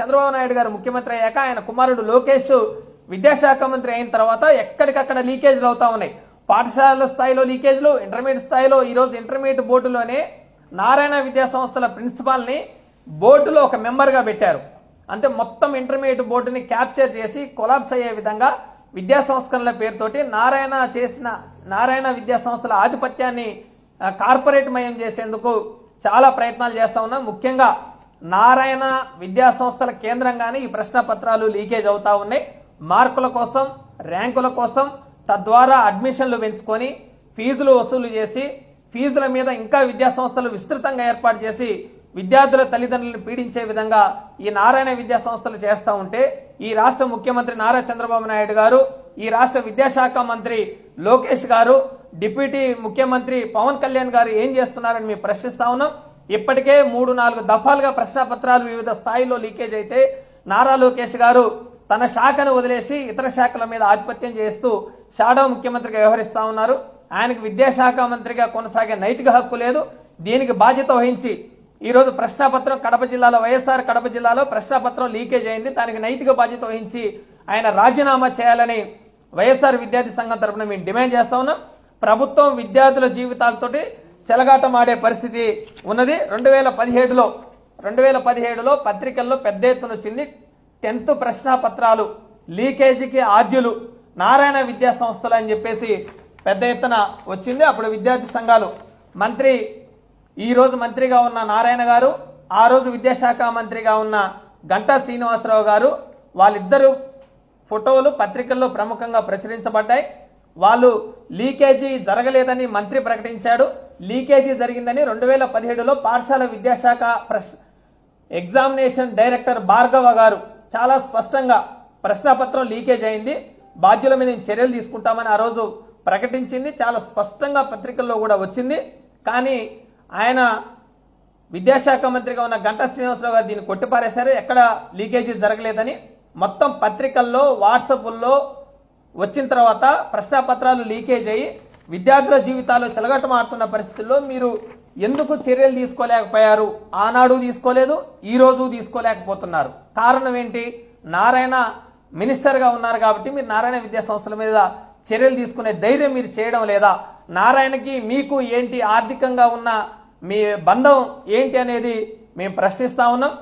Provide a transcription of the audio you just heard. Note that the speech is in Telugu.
చంద్రబాబు నాయుడు గారు ముఖ్యమంత్రి అయ్యాక ఆయన కుమారుడు లోకేష్ విద్యాశాఖ మంత్రి అయిన తర్వాత ఎక్కడికక్కడ లీకేజ్లు అవుతా ఉన్నాయి. పాఠశాల స్థాయిలో లీకేజ్లు ఇంటర్మీడియట్ స్థాయిలో ఈరోజు ఇంటర్మీడియట్ బోర్డులోనే నారాయణ విద్యా సంస్థల ప్రిన్సిపాల్ని బోర్డులో ఒక మెంబర్గా పెట్టారు. అంటే మొత్తం ఇంటర్మీడియట్ బోర్డుని క్యాప్చర్ చేసి కొలాప్స్ అయ్యే విధంగా విద్యా సంస్కరణల పేరుతోటి నారాయణ చేసిన నారాయణ విద్యా సంస్థల ఆధిపత్యాన్ని కార్పొరేట్ మయం చేసేందుకు చాలా ప్రయత్నాలు చేస్తా ఉన్నాం. ముఖ్యంగా నారాయణ విద్యా సంస్థల కేంద్రంగానే ఈ ప్రశ్న పత్రాలు లీకేజ్ అవుతా ఉన్నాయి. మార్కుల కోసం ర్యాంకుల కోసం తద్వారా అడ్మిషన్లు పెంచుకొని ఫీజులు వసూలు చేసి ఫీజుల మీద ఇంకా విద్యా సంస్థలు విస్తృతంగా ఏర్పాటు చేసి విద్యార్థుల తల్లిదండ్రులను పీడించే విధంగా ఈ నారాయణ విద్యా సంస్థలు చేస్తూ ఉంటే ఈ రాష్ట్ర ముఖ్యమంత్రి నారా చంద్రబాబు నాయుడు గారు ఈ రాష్ట్ర విద్యాశాఖ మంత్రి లోకేష్ గారు డిప్యూటీ ముఖ్యమంత్రి పవన్ కళ్యాణ్ గారు ఏం చేస్తున్నారని మేము ప్రశ్నిస్తా ఉన్నాం. ఇప్పటికే మూడు నాలుగు దఫాలుగా ప్రశ్నపత్రాలు వివిధ స్థాయిలో లీకేజ్ అయితే నారా లోకేష్ గారు తన శాఖను వదిలేసి ఇతర శాఖల మీద ఆధిపత్యం చేస్తూ షాడో ముఖ్యమంత్రిగా వ్యవహరిస్తా ఉన్నారు. ఆయనకు విద్యాశాఖ మంత్రిగా కొనసాగే నైతిక హక్కు లేదు. దీనికి బాధ్యత వహించి ఈరోజు ప్రశ్నాపత్రం కడప జిల్లాలో వైఎస్ఆర్ కడప జిల్లాలో ప్రశ్నాపత్రం లీకేజ్ అయింది. దానికి నైతిక బాధ్యత వహించి ఆయన రాజీనామా చేయాలని వైఎస్ఆర్ విద్యార్థి సంఘం తరఫున మేము డిమాండ్ చేస్తా ఉన్నాం. ప్రభుత్వం విద్యార్థుల జీవితాలతోటి చెలగాటమాడే పరిస్థితి ఉన్నది. రెండు వేల పదిహేడులో రెండు వేల పదిహేడులో పత్రికల్లో పెద్ద ఎత్తున వచ్చింది. టెన్త్ ప్రశ్నాపత్రాలు లీకేజీకి ఆద్యులు నారాయణ విద్యా సంస్థలు అని చెప్పేసి పెద్ద ఎత్తున వచ్చింది. అప్పుడు విద్యార్థి సంఘాలు మంత్రి ఈ రోజు మంత్రిగా ఉన్న నారాయణ గారు ఆ రోజు విద్యాశాఖ మంత్రిగా ఉన్న గంటా శ్రీనివాసరావు గారు వాళ్ళిద్దరు ఫోటోలు పత్రికల్లో ప్రముఖంగా ప్రచురించబడ్డాయి. వాళ్ళు లీకేజీ జరగలేదని మంత్రి ప్రకటించాడు. లీకేజీ జరిగిందని రెండు వేల పదిహేడులో పాఠశాల విద్యాశాఖ ప్రశ్ ఎగ్జామినేషన్ డైరెక్టర్ భార్గవ గారు చాలా స్పష్టంగా ప్రశ్నపత్రం లీకేజ్ అయింది. బాధ్యుల మీద చర్యలు తీసుకుంటామని ఆ రోజు ప్రకటించింది. చాలా స్పష్టంగా పత్రికల్లో కూడా వచ్చింది. కానీ ఆయన విద్యాశాఖ మంత్రిగా ఉన్న గంటా శ్రీనివాసరావు గారు దీన్ని కొట్టిపారేశారు. ఎక్కడ లీకేజీ జరగలేదని మొత్తం పత్రికల్లో వాట్సాప్ల్లో వచ్చిన తర్వాత ప్రశ్నాపత్రాలు లీకేజ్ అయ్యి విద్యార్థుల జీవితాలు చెలగటమాడుతున్న పరిస్థితుల్లో మీరు ఎందుకు చర్యలు తీసుకోలేకపోయారు? ఆనాడు తీసుకోలేదు ఈ రోజు తీసుకోలేకపోతున్నారు. కారణం ఏంటి? నారాయణ మినిస్టర్గా ఉన్నారు కాబట్టి మీరు నారాయణ విద్యా సంస్థల మీద చర్యలు తీసుకునే ధైర్యం మీరు చేయడం లేదా? నారాయణకి మీకు ఏంటి? ఆర్థికంగా ఉన్న మీ బంధం ఏంటి అనేది మేము ప్రశ్నిస్తా ఉన్నాం.